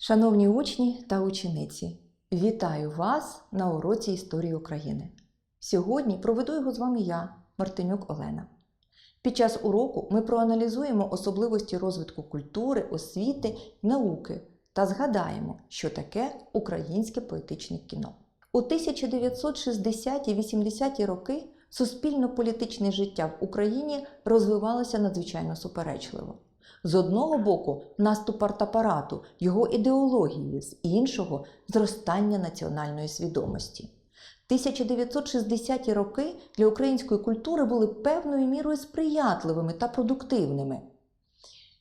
Шановні учні та учениці, вітаю вас на уроці історії України. Сьогодні проведу його з вами я, Мартинюк Олена. Під час уроку ми проаналізуємо особливості розвитку культури, освіти науки та згадаємо, що таке українське поетичне кіно. У 1960-80-ті роки суспільно-політичне життя в Україні розвивалося надзвичайно суперечливо. З одного боку, наступ артапарату, його ідеології, з іншого зростання національної свідомості. 1960-ті роки для української культури були певною мірою сприятливими та продуктивними.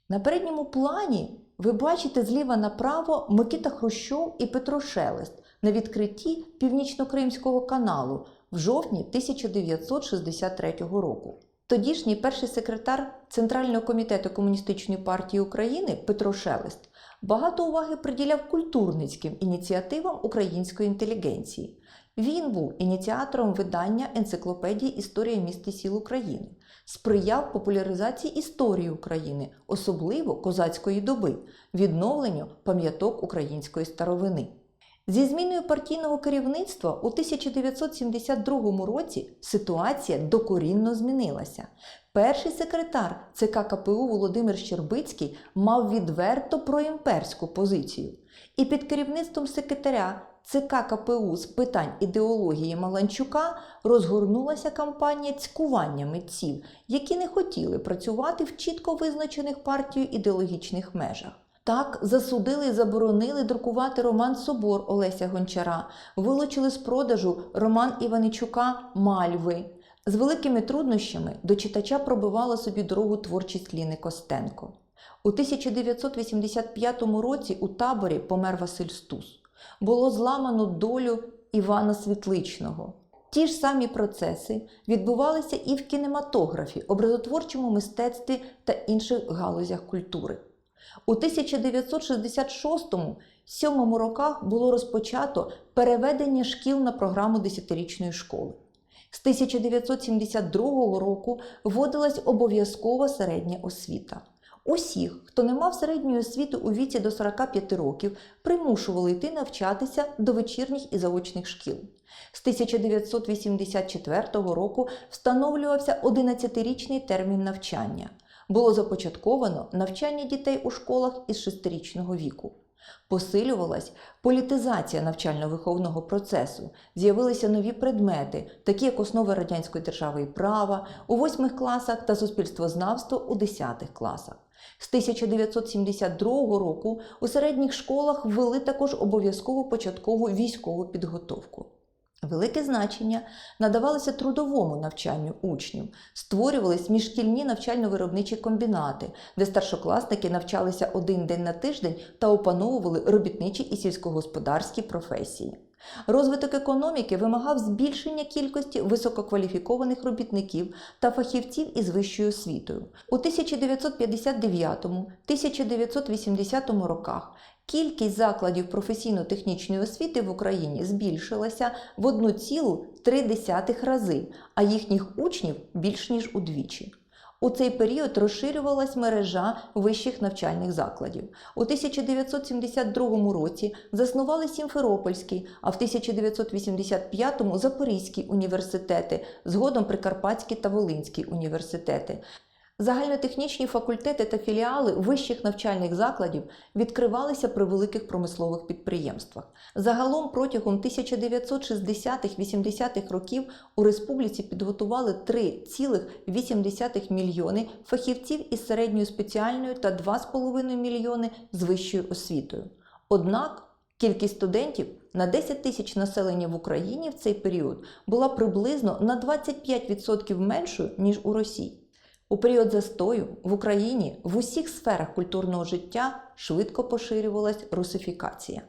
На передньому плані ви бачите зліва направо Микита Хрущов і Петро Шелест на відкритті Північно-Кримського каналу в жовтні 1963 року. Тодішній перший секретар Центрального комітету Комуністичної партії України Петро Шелест багато уваги приділяв культурницьким ініціативам української інтелігенції. Він був ініціатором видання енциклопедії Історія міст і сіл України, сприяв популяризації історії України, особливо козацької доби, відновленню пам'яток української старовини. Зі зміною партійного керівництва у 1972 році ситуація докорінно змінилася. Перший секретар ЦК КПУ Володимир Щербицький мав відверто проімперську позицію. І під керівництвом секретаря ЦК КПУ з питань ідеології Маланчука розгорнулася кампанія цькування митців, які не хотіли працювати в чітко визначених партією ідеологічних межах. Так, засудили і заборонили друкувати роман Собор Олеся Гончара, вилучили з продажу роман Іваничука Мальви. З великими труднощами до читача пробивала собі дорогу творчість Ліни Костенко. У 1985 році у таборі помер Василь Стус. Було зламано долю Івана Світличного. Ті ж самі процеси відбувалися і в кінематографі, образотворчому мистецтві та інших галузях культури. У 1966-7 роках було розпочато переведення шкіл на програму десятирічної школи. З 1972 року вводилась обов'язкова середня освіта. Усіх, хто не мав середньої освіти у віці до 45 років, примушували йти навчатися до вечірніх і заочних шкіл. З 1984 року встановлювався 11-річний термін навчання. Було започатковано навчання дітей у школах із 6-річного віку. Посилювалась політизація навчально-виховного процесу, з'явилися нові предмети, такі як основи радянської держави і права у восьмих класах та суспільствознавство у 10 класах. З 1972 року у середніх школах ввели також обов'язкову початкову військову підготовку. Велике значення надавалося трудовому навчанню учнів, створювались міжшкільні навчально-виробничі комбінати, де старшокласники навчалися один день на тиждень та опановували робітничі і сільськогосподарські професії. Розвиток економіки вимагав збільшення кількості висококваліфікованих робітників та фахівців із вищою освітою. У 1959-1980 роках кількість закладів професійно-технічної освіти в Україні збільшилася в 1,3 рази, а їхніх учнів більш ніж удвічі. У цей період розширювалась мережа вищих навчальних закладів. У 1972 році заснували Сімферопольський, а в 1985-му Запорізький університети, згодом Прикарпатський та Волинський університети. Загальнотехнічні факультети та філіали вищих навчальних закладів відкривалися при великих промислових підприємствах. Загалом протягом 1960-80-х років у республіці підготували 3,8 мільйони фахівців із середньою спеціальною та 2,5 мільйони з вищою освітою. Однак Кількість студентів на 10 тисяч населення в Україні в цей період була приблизно на 25% меншою, ніж у Росії. У період застою в Україні в усіх сферах культурного життя швидко поширювалась русифікація.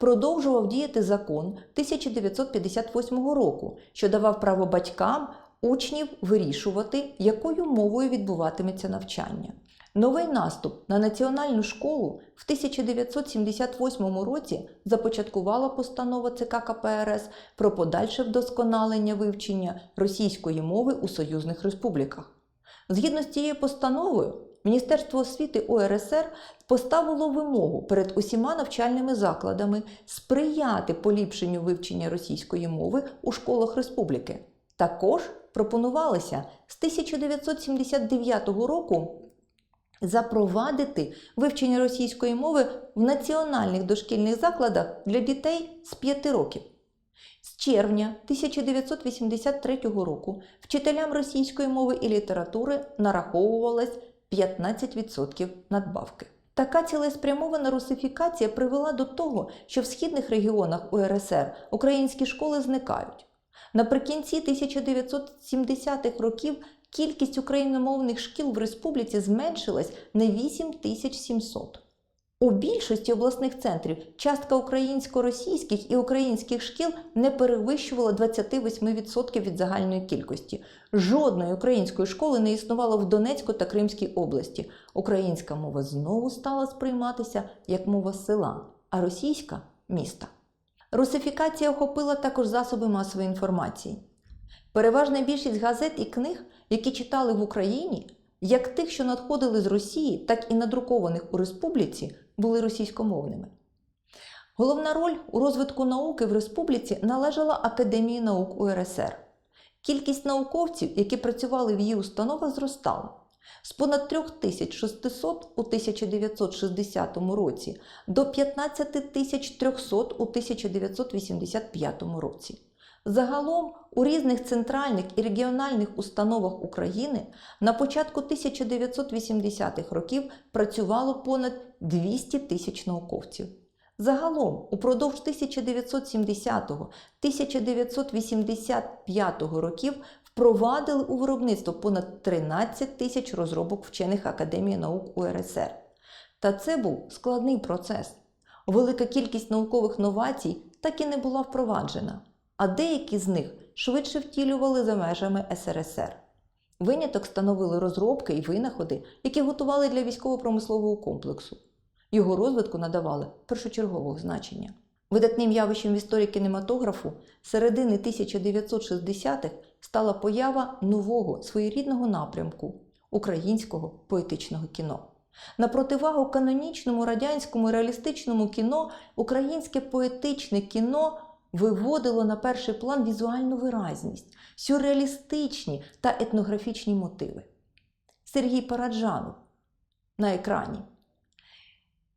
Продовжував діяти закон 1958 року, що давав право батькам учнів вирішувати, якою мовою відбуватиметься навчання. Новий наступ на національну школу в 1978 році започаткувала постанова ЦК КПРС про подальше вдосконалення вивчення російської мови у союзних республіках. Згідно з цією постановою, Міністерство освіти УРСР поставило вимогу перед усіма навчальними закладами сприяти поліпшенню вивчення російської мови у школах республіки. Також пропонувалося з 1979 року запровадити вивчення російської мови в національних дошкільних закладах для дітей з 5 років. Червня 1983 року вчителям російської мови і літератури нараховувалось 15% надбавки. Така цілеспрямована русифікація привела до того, що в східних регіонах УРСР українські школи зникають. Наприкінці 1970-х років кількість україномовних шкіл в республіці зменшилась на 8700. У більшості обласних центрів частка українсько-російських і українських шкіл не перевищувала 28% від загальної кількості. Жодної української школи не існувало в Донецьку та Кримській області. Українська мова знову стала сприйматися як мова села, а російська міста. Русифікація охопила також засоби масової інформації. Переважна більшість газет і книг, які читали в Україні, як тих, що надходили з Росії, так і надрукованих у республіці, були російськомовними. Головна роль у розвитку науки в республіці належала Академії наук УРСР. Кількість науковців, які працювали в її установах, зростала. З понад 3600 у 1960 році до 15300 у 1985 році. Загалом у різних центральних і регіональних установах України на початку 1980-х років працювало понад 200 тисяч науковців. Загалом упродовж 1970-1985 років впровадили у виробництво понад 13 тисяч розробок вчених Академії наук УРСР. Та це був складний процес. Велика кількість наукових новацій так і не була впроваджена а деякі з них швидше втілювали за межами СРСР. Виняток становили розробки і винаходи, які готували для військово-промислового комплексу. Його розвитку надавали першочергового значення. Видатним явищем в історії кінематографу середини 1960-х стала поява нового своєрідного напрямку українського поетичного кіно. На противагу канонічному радянському реалістичному кіно, українське поетичне кіно виводило на перший план візуальну виразність, сюрреалістичні та етнографічні мотиви. Сергій Параджанов на екрані.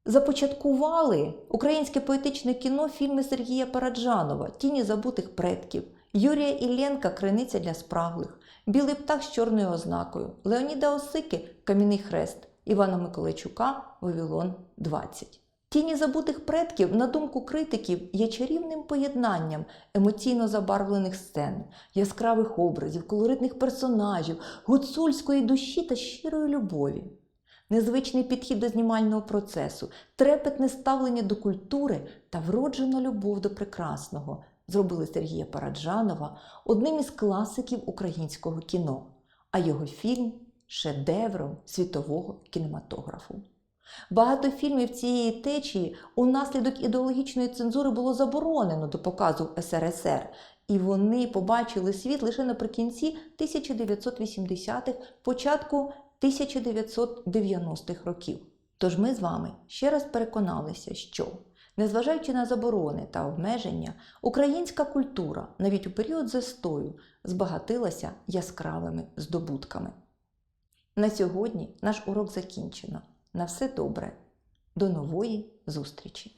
Започаткували українське поетичне кіно фільми Сергія Параджанова Тіні забутих предків, Юрія Ілленка Криниця для спраглих, Білий птах з чорною ознакою, Леоніда Осики Кам'яний хрест, Івана Миколайчука Вавилон 20. Тіні забутих предків, на думку критиків, є чарівним поєднанням емоційно забарвлених сцен, яскравих образів, колоритних персонажів, гуцульської душі та щирої любові. Незвичний підхід до знімального процесу, трепетне ставлення до культури та вроджена любов до прекрасного зробили Сергія Параджанова одним із класиків українського кіно, а його фільм шедевром світового кінематографу. Багато фільмів цієї течії унаслідок ідеологічної цензури було заборонено до показу СРСР, і вони побачили світ лише наприкінці 1980-х, початку 1990-х років. Тож ми з вами ще раз переконалися, що, незважаючи на заборони та обмеження, українська культура навіть у період застою збагатилася яскравими здобутками. На сьогодні наш урок закінчено. На все добре. До нової зустрічі!